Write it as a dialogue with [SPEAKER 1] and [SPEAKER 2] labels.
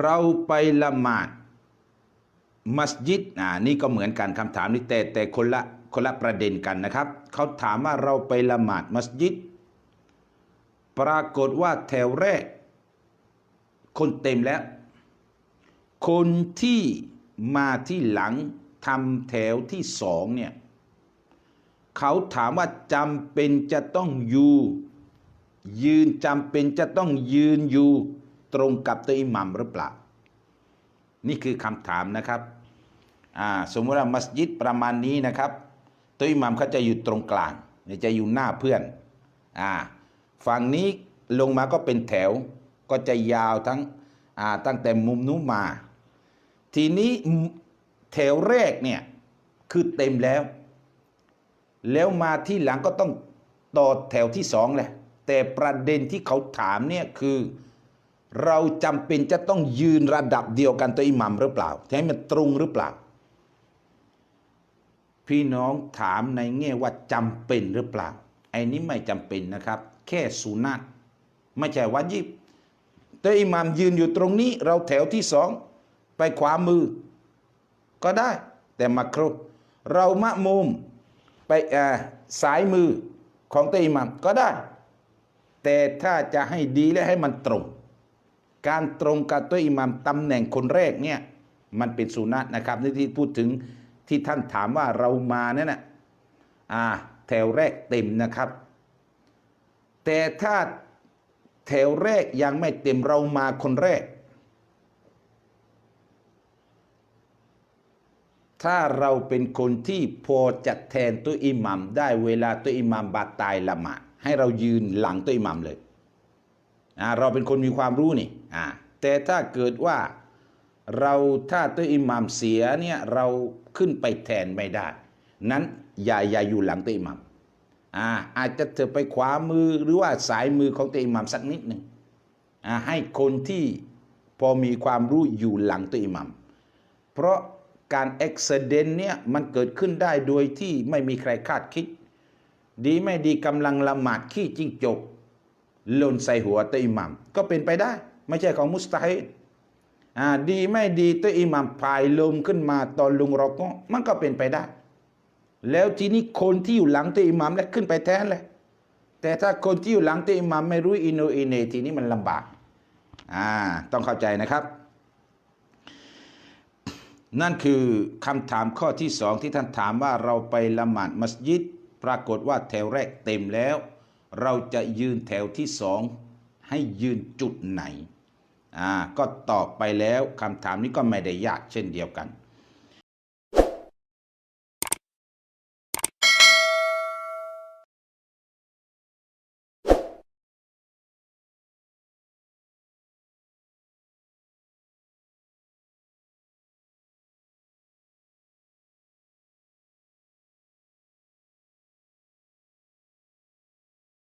[SPEAKER 1] เราไปละหมาดมัสยิดอ่านี่ก็เหมือนกันคำถามนี้แต่แต่คนละคนละประเด็นกันนะครับ เขาถามว่าเราไปละหมาดมัสยิด ปรากฏว่าแถวแรก คนเต็มแล้ว คนที่มาที่หลังทำแถวที่สองเนี่ยเขาถามว่าจำเป็นจะต้องอยู่ ยืนจำเป็นจะต้องยืนอยู่ ตรงกับตัวอิหมัมหรือเปล่า นี่คือคำถามนะครับสมมติว่ามัสยิดประมาณนี้นะครับ ตัวอิหมัมเขาจะอยู่ตรงกลางจะอยู่หน้าเพื่อนอฝั่งนี้ลงมาก็เป็นแถวก็จะยาวทั้งตั้งแต่มุมนู้นมา ทีนี้แถวแรกเนี่ยคือเต็มแล้ว แล้วมาที่หลังก็ต้องต่อแถวที่สองแหละแต่ประเด็นที่เขาถามเนี่ยคือ เราจำเป็นจะต้องยืนระดับเดียวกันตัวอิหมัมหรือเปล่าให้มันตรงหรือเปล่า พี่น้องถามในแง่ว่าจำเป็นหรือเปล่าไอ้นี้ไม่จำเป็นนะครับ แค่สุนัตไม่ใช่วาญิบตัวอิหมัมยืนอยู่ตรงนี้ เราแถวที่สองไปขวามือ ก็ได้ แต่มักรุเรามะมุมไปสายมือของตัวอิหมัมก็ได้ แต่ถ้าจะให้ดีและให้มันตรง การตรงกับตัวอิหมัมตำแหน่งคนแรกเนี่ยมันเป็นสุนัตนะครับนี่ที่พูดถึงที่ท่านถามว่าเรามาเนี่ยนะอ่าแถวแรกเต็มนะครับ แต่ถ้าแถวแรกยังไม่เต็มเรามาคนแรก ถ้าเราเป็นคนที่พอจะแทนตัวอิหมัมได้เวลาตัวอิหมัมบาดตายละหมาดให้เรายืนหลังตัวอิหมัมเลย เราเป็นคนมีความรู้นี่อ่าแต่ถ้าเกิดว่าเราถ้าตัวอิหมัมเสียเนี่ยเราขึ้นไปแทนไม่ได้ นั้นอย่าอย่าอยู่หลังตัวอิหมัมอ่าอาจจะเธอไปขวามือหรือว่าสายมือของตัวอิหมัมสักนิดหนึ่งอ่าให้คนที่พอมีความรู้อยู่หลังตัวอิหมัมเพราะการเอ็กซิเดนเนี่ยมันเกิดขึ้นได้โดยที่ไม่มีใครคาดคิด ดีไม่ดีกำลังละหมาดขี้จิ้งจก หล่นใส่หัวตัวอิหมัมก็เป็นไปได้ ไม่ใช่ของมุสตาฮิดอ่าดีไม่ดีตัวอิหมัมพายลมขึ้นมาตอนลุงรอก็มันก็เป็นไปได้ แล้วทีนี้คนที่อยู่หลังตัวอิหมัมแล้วขึ้นไปแทนเลยแต่ถ้าคนที่อยู่หลังตัวอิหมัมไม่รู้อินโนอินเนทีนี้มันลำบากอ่าต้องเข้าใจนะครับ นั่นคือคำถามข้อที่สองที่ท่านถามว่าเราไปละหมาดมัสยิด ปรากฏว่าแถวแรกเต็มแล้ว เราจะยืนแถวที่สองให้ยืนจุดไหนอ่าก็ตอบไปแล้วคำถามนี้ก็ไม่ได้ยากเช่นเดียวกัน